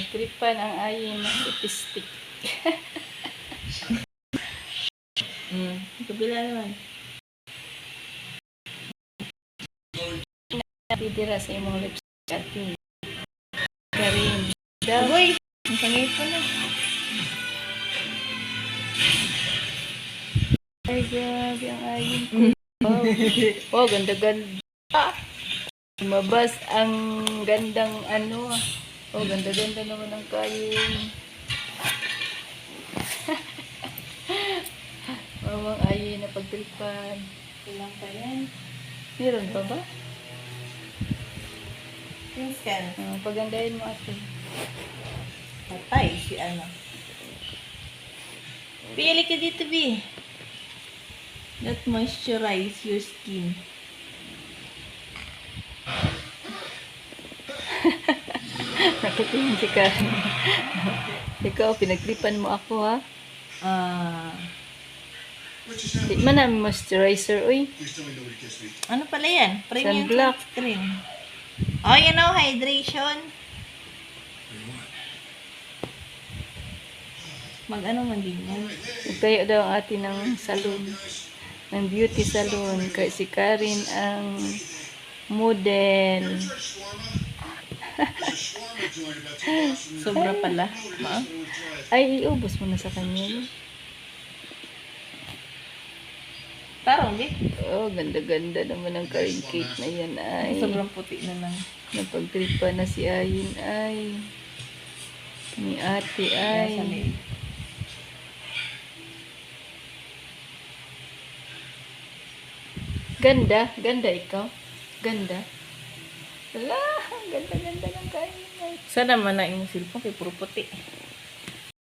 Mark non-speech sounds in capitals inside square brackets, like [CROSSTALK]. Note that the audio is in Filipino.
Pinagtripan ang ayin ng lipstick. [LAUGHS] Mm. Kabila naman. Pidira sa imong lipstick ate. Karin. Daw. Agoy! Ang pangit ko na. Ay, grabe ang ayin ko. Wow. [LAUGHS] Oh, ganda-ganda. Lumabas ang gandang ano. Oh, ganda-ganda naman ang kayin. [LAUGHS] Mamang ayin na pagtripan. Kulang pa yan. Meron pa ba? Yung scan. Ah, pagandahin mo ate. Patay si ano. Pili ka dito, B. That moisturize your skin. Nakitingin si Karen. Ikaw, pinagtripan mo ako ha. Ah, Di man namin moisturizer, uy. ano pala yan? Premium Sunblock. cream. Oh, you know, hydration. Mag ano man din yan. Nagtayo daw ang atin ng salon. Ng beauty salon. Kaya si Karen ang model. [LAUGHS] Sobra pala. Ma? Ay, iubos mo na sa kanya. Tarong, B. Oh, ganda-ganda naman ang Karen cake na yan ay. Sobrang puti na lang. Napagtripa na si Ayin ay. Ni ate ay. Ganda, ganda ikaw. Ganda. Wala, ganda-ganda ng kain. Sana man na yung cellphone kay puro puti.